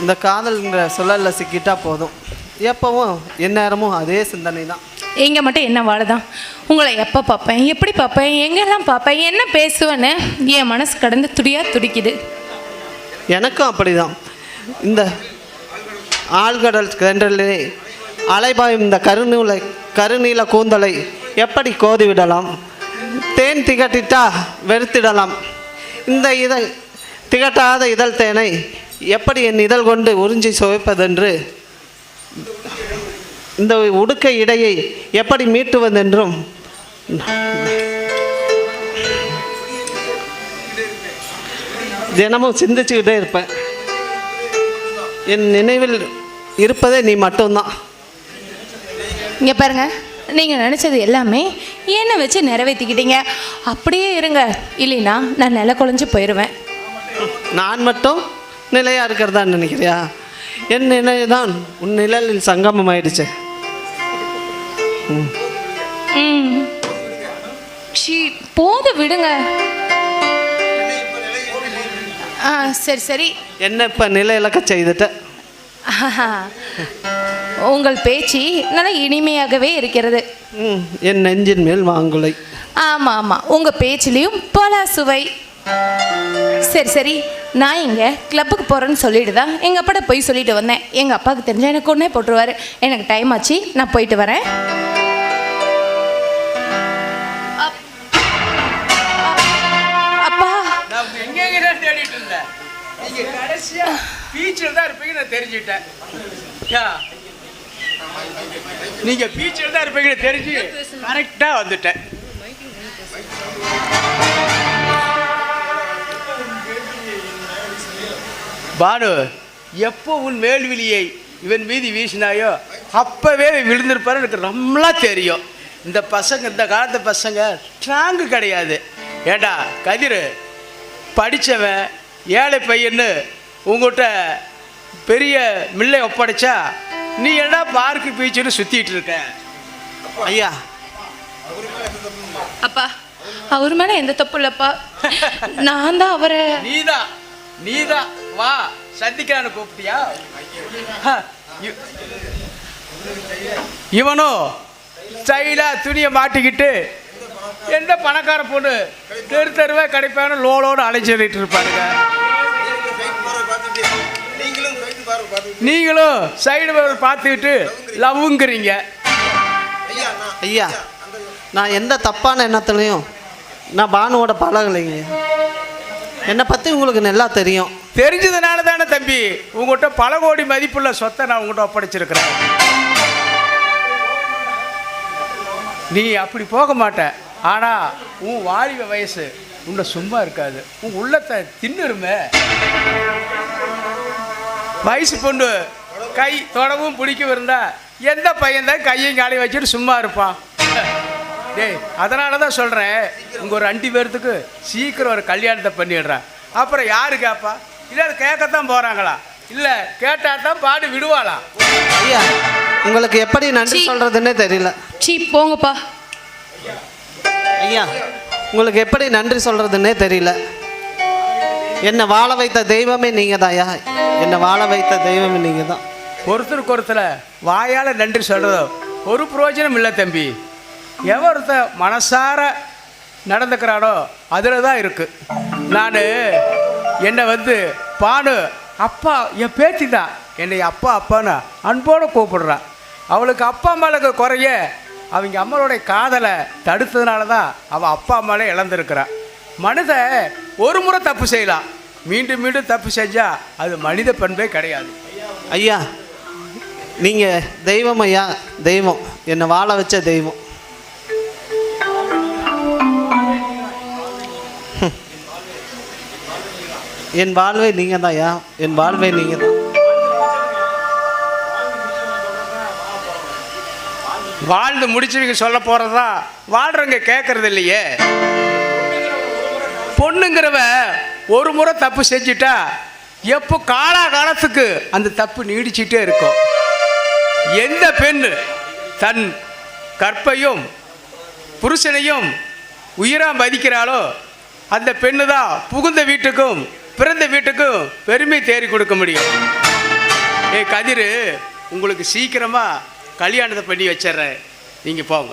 இந்த காதல்ங்கிற சொல்லலில் சிக்கிட்டா போதும். எப்பவும் எந்நேரமும் அதே சிந்தனை தான் இங்கே மட்டும் என்ன வாழுதான் உங்களை எப்போ பார்ப்பேன்? எப்படி பார்ப்பேன்? எங்கெல்லாம் பார்ப்பேன்? என்ன பேசுவேன்னு என் மனசு கடந்து துடியா துடிக்குது. எனக்கும் அப்படிதான். இந்த ஆழ்கடல் கண்டலே அலைபாயும் இந்த கருநூலை கருநீல கூந்தலை எப்படி கோதி விடலாம்? தேன் திகட்டிட்டா வெறுத்திடலாம். இந்த இதழ் திகட்டாத இதழ் தேனை எப்படி என் இதழ் கொண்டு உறிஞ்சி சுவைப்பதென்று? இந்த உடுக்கை இடையை எப்படி மீட்டுவதென்றும். தினமும் சிந்திச்சுக்கிட்டே இருப்பேன். என் நினைவில் இருப்பதே நீ மட்டும்தான். இங்கே பாருங்க நீங்கள் நினச்சது எல்லாமே என்னை வச்சு நிறைவேற்றிக்கிட்டீங்க அப்படியே இருங்க இல்லைன்னா நான் நில குழஞ்சு போயிடுவேன் நான் மட்டும் நிலையாக இருக்கிறதா நினைக்கிறியா? என் நிலை தான் உன் நிழலில் சங்கமம் ஆயிடுச்சு போது விடுங்க. ஆ சரி சரி. என்ன இப்போ நிலை இழக்க செய்துட்ட. உங்கள் பேச்சு நல்லா இனிமையாகவே இருக்கிறது. என் நெஞ்சின் மேல் வாங்குலை. ஆமாம் ஆமாம் உங்கள் பேச்சிலையும் பல சுவை. சரி சரி. நான் இங்கே கிளப்புக்கு போகிறேன்னு சொல்லிட்டு தான் எங்கள் அப்பாட்ட போய் சொல்லிட்டு வந்தேன். எங்கள் அப்பாவுக்கு தெரிஞ்சால் எனக்கு ஒன்றே போட்டுருவாரு. எனக்கு டைம் ஆச்சு நான் போயிட்டு வரேன். அப்- அப்பா. தேடிட்டு இருந்தேன்? நீங்க பீச்சில் தான் இருப்பீங்க நான் தெரிஞ்சுட்டேன் நீங்க பீச்சில் தான் இருப்பீங்கன்னு தெரிஞ்சு கரெக்டா வந்துட்டேன். பானு எப்போ உன் மேல்விழியை இவன் மீதி வீசினாயோ அப்பவே விழுந்திருப்பாரு எனக்கு ரொம்ப தெரியும். இந்த பசங்க இந்த காலத்து பசங்க ஸ்ட்ராங்கு கிடையாது. ஏண்டா கதிர் படித்தவன் ஏழை பையன்னு உங்கள்கிட்ட பெரிய மில்லை ஒப்படைச்சா நீ என்ன பார்க்கு பீச்சுன்னு சுற்றிட்டு இருக்க? ஐயா. அப்பா அவர் மேலே எந்த தப்பு இல்லைப்பா. நான் தான் அவரை நீதான் நீதான். வா சந்திக்கிறான்னு கூப்பிட்டியா? ஹ, இவனும் ஸ்டைலா துணியை மாட்டிக்கிட்டு எந்த பணக்கார பொண்ணு? தெரு தெருவே கிடைப்பானு லோலோடு அலைச்சிட்டு இருப்பாருங்க நீங்களும் சைடு பார்த்துக்கிட்டு லவ்ங்கிறீங்க ஐயா நான் எந்த தப்பான எண்ணத்துலையும் நான் பானுவோட பழகலைங்க. என்னை பற்றி உங்களுக்கு நல்லா தெரியும். தெரிஞ்சதுனால தானே தம்பி. உங்கள்கிட்ட பல கோடி மதிப்புள்ள சொத்தை நான் உங்கள்கிட்ட ஒப்படைச்சிருக்கிறேன். நீ அப்படி போக மாட்ட ஆனால் உன் வாலிப வயசு உன்னை சும்மா இருக்காது. உன் உள்ளத்தை தின்னுருமே. வயசு பொண்ணு கை தொடவும் பிடிக்கும் இருந்தா எந்த பையன்தான் கையும் காலையும் வச்சுட்டு சும்மா இருப்பான். டேய் அதனால தான் சொல்கிறேன் உங்கள் ஒரு அண்டி பேர்த்துக்கு சீக்கிரம் ஒரு கல்யாணத்தை பண்ணிடுறேன் அப்புறம் யாரு கேட்பா இல்லை அது கேட்கத்தான் போகிறாங்களா இல்லை கேட்டால் தான் பாடு விடுவாளா? ஐயா உங்களுக்கு எப்படி நன்றி. சொல்கிறதுன்னே தெரியல. சீ போங்கப்பா. ஐயா உங்களுக்கு எப்படி நன்றி சொல்கிறதுன்னே தெரியல. என்னை வாழ வைத்த தெய்வமே நீங்கள் தான்யா என்னை வாழ வைத்த தெய்வமே நீங்கள் தான் ஒருத்தருக்கு ஒருத்தர் வாயால் நன்றி சொல்கிறதோ ஒரு பிரயோஜனம் இல்லை தம்பி. எவன் மனசார நடந்துக்கிறானோ அதில் தான் இருக்குது நான் என்னை வந்து பானு அப்பா என் பேத்தி தான் என்னை அப்பா அப்பான்னு அன்போடு கூப்பிடுறான். அவளுக்கு அப்பா அம்மாளுக்கு குறைய அவங்க அம்மாவோடைய காதலை தடுத்ததுனால தான் அவள் அப்பா அம்மாலே இழந்திருக்கிறான் மனிதன் ஒரு முறை தப்பு செய்யலாம். மீண்டும் மீண்டும் தப்பு செஞ்சால் அது மனித பண்பே கிடையாது. ஐயா நீங்கள் தெய்வம் ஐயா தெய்வம். என்னை வாழ வச்ச தெய்வம். என் வாழ்வை நீங்கள் தான் ஐயா என் வாழ்வை நீங்கள் தான் வாழ்ந்து முடிச்சவங்க சொல்ல போறதா? வாழ்றவங்க கேட்கறது இல்லையே. பொண்ணுங்கிறவ ஒரு முறை தப்பு செஞ்சிட்டா எப்போ காலா காலத்துக்கு அந்த தப்பு நீடிச்சிட்டே இருக்கும். எந்த பெண் தன் கற்பையும் புருஷனையும் உயிராக மதிக்கிறாளோ அந்த பெண்ணு தான் புகுந்த வீட்டுக்கும் பிறந்த வீட்டுக்கும் பெருமை தேடி கொடுக்க முடியும். ஏ கதிர் உங்களுக்கு சீக்கிரமாக கல்யாணத்தை பண்ணி வச்சிட்றேன். நீங்கள் போங்க.